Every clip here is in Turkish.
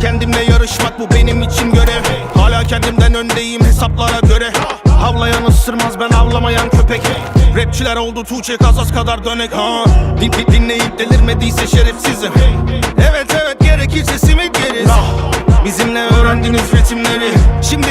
Kendimle yarışmak bu benim için görev. Hala kendimden öndeyim hesaplara göre. Havlayan ısırmaz ben avlamayan köpek. Rapçiler oldu Tuğçe Kazas kadar dönek. Ha Din, din- dinleyip delirmediyse şerefsizim. Evet evet gerekirse simit yeriz. Bizimle öğrendiniz ritimleri. Şimdi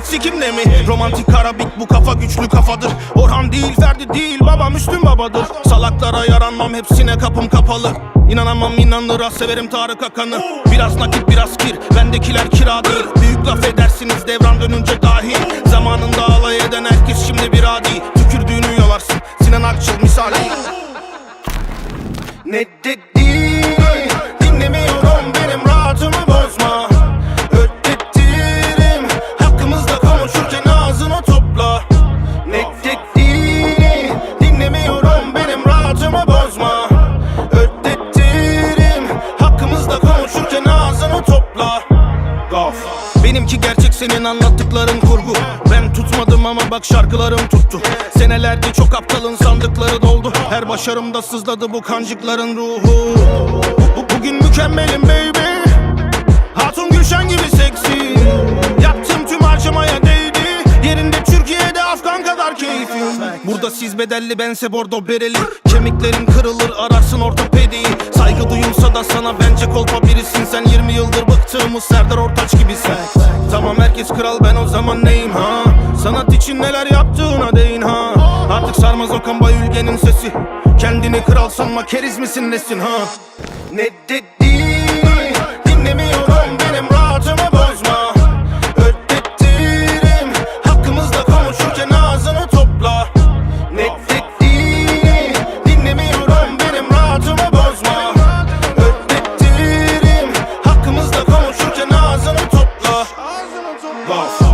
hiç sikimde mi? Romantik karabik bu kafa güçlü kafadır. Orhan değil Ferdi değil baba Müslüm babadır. Salaklara yaranmam hepsine kapım kapalı. İnanamam inanırız severim Tarık Akan'ı. Biraz nakit biraz kir bendekiler kira değil Büyük laf edersiniz devran dönünce dahil. Zamanında alay eden herkes şimdi bir adi. Tükürdüğünü yalarsın. Sinan Akçıl misali. Ne dedi Benimki gerçek senin anlattıkların kurgu. Ben tutmadım ama bak şarkılarım tuttu. Senelerde çok aptalın sandıkları doldu. Her başarımda sızladı bu kancıkların ruhu. Bu- Bugün mükemmelim baby Burada siz bedelli bense bordo bereli. Kemiklerin kırılır ararsın ortopediyi Saygı duyulsa da sana bence kolpa birisin. Sen 20 yıldır bıktığımız Serdar Ortaç gibisin. Tamam herkes kral ben o zaman neyim ha? Sanat için neler yaptığına değin ha? Artık sarmaz Okan Bayülgen'in sesi. Kendini kral sanma keriz misin nesin ha? Ne dedi boss.